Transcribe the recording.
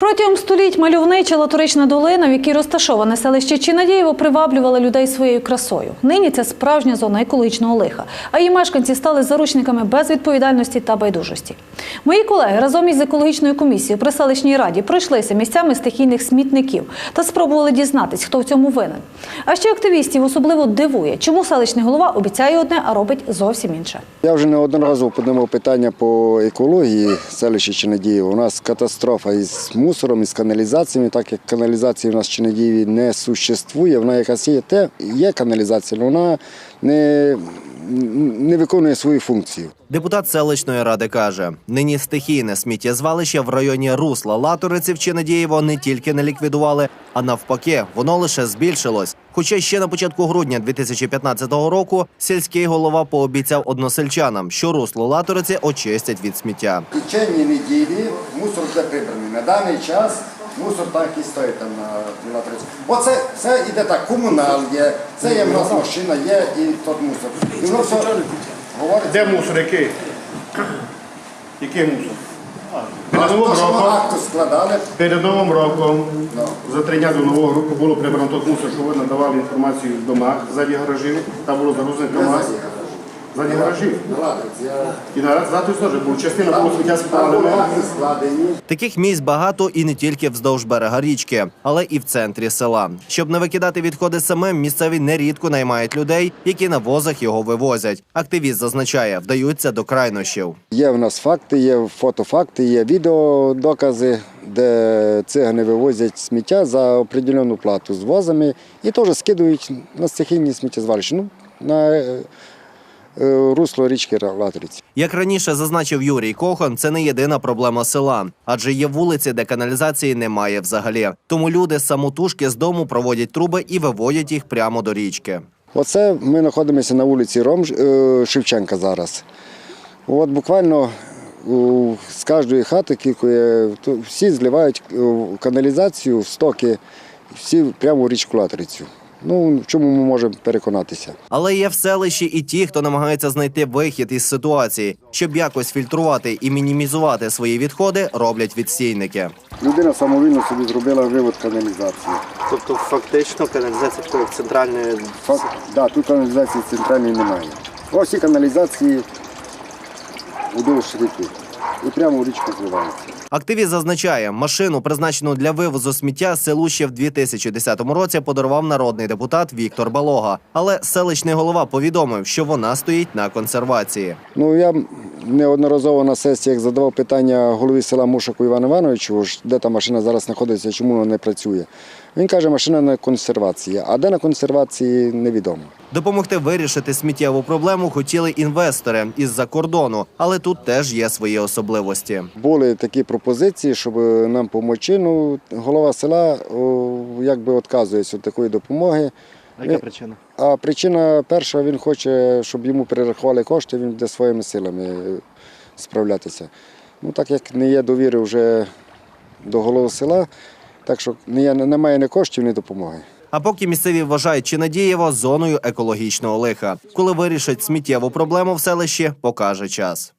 Протягом століть мальовнича латорична долина, в якій розташоване селище Чинадієво, приваблювала людей своєю красою. Нині це справжня зона екологічного лиха, а її мешканці стали заручниками безвідповідальності та байдужості. Мої колеги разом із екологічною комісією при селищній раді пройшлися місцями стихійних смітників та спробували дізнатись, хто в цьому винен. А ще активістів особливо дивує, чому селищний голова обіцяє одне, а робить зовсім інше. Я вже неодноразово піднімав питання по екології селища Чинадіїв. У нас катастрофа із мусором, із каналізаціями, так як каналізації в нас в Чинадіїві не существує, вона якась є, те, є каналізація, але вона не, не виконує свою функцію. Депутат селищної ради каже: нині стихійне сміттєзвалище в районі русла Латориців чи Надієво не тільки не ліквідували, а навпаки, воно лише збільшилось. Хоча ще на початку грудня 2015 року сільський голова пообіцяв односельчанам, що русло Латориці очистять від сміття. В течение неділі мусор буде прибраний. На даний час мусор так і стоїть там на Латориці. Оце все йде так, комунал є, це є в нас машина, є і тот мусор. І воно все говорить. Де мусор який? Який мусор? Перед новим ми роком, акту складали, перед новим роком, Ну. за три дня до нового року було прибрано той мусор, що ви надавали інформацію в домах ззаді гаражів. Там було загрузне КАМАЗ. Гаражів. на Латориці, я І на теж був частина було складені. Таких місць багато і не тільки вздовж берега річки, але і в центрі села. Щоб не викидати відходи самим, місцеві нерідко наймають людей, які на возах його вивозять. Активіст зазначає, вдаються до крайнощів. Є в нас факти, є фотофакти, є відеодокази, де цигани вивозять сміття за определену плату з возами і теж скидують на стихійні сміттєзвалища, ну, на русло річки Латориці. Як раніше зазначив Юрій Кохан, це не єдина проблема села, адже є вулиці, де каналізації немає взагалі. Тому люди самотужки з дому проводять труби і виводять їх прямо до річки. Оце ми знаходимося на вулиці Ром е, Шевченка зараз. От буквально з кожної хати кількує, всі зливають е, каналізацію, в стоки, всі прямо в річку Латорицю. Ну, в чому ми можемо переконатися? Але є в селищі і ті, хто намагається знайти вихід із ситуації, щоб якось фільтрувати і мінімізувати свої відходи, роблять відстійники. Людина самовільно собі зробила вивод каналізації. Тобто фактично каналізація такої центральної Факт, да, тут каналізації центральної немає. Ось і каналізації удовж ріки. І прямо у річку зливається. Активіст зазначає, машину, призначену для вивозу сміття, селу ще в 2010 році подарував народний депутат Віктор Балога. Але селищний голова повідомив, що вона стоїть на консервації. Ну я неодноразово на сесіях задавав питання голові села Мушаку Івану Івановичу, де та машина зараз знаходиться, чому вона не працює. Він каже, машина на консервації, а де на консервації невідомо. Допомогти вирішити сміттєву проблему хотіли інвестори із-за кордону, але тут теж є свої особливості. Були такі пропозиції, щоб нам допомогти. Ну, голова села якби відказується від такої допомоги. А яка причина? А причина перша, він хоче, щоб йому перерахували кошти, він буде своїми силами е, справлятися. Ну, так як не є довіри вже до голови села, так що немає ні коштів, ні допомоги. А поки місцеві вважають Чинадієво зоною екологічного лиха. Коли вирішать сміттєву проблему в селищі, покаже час.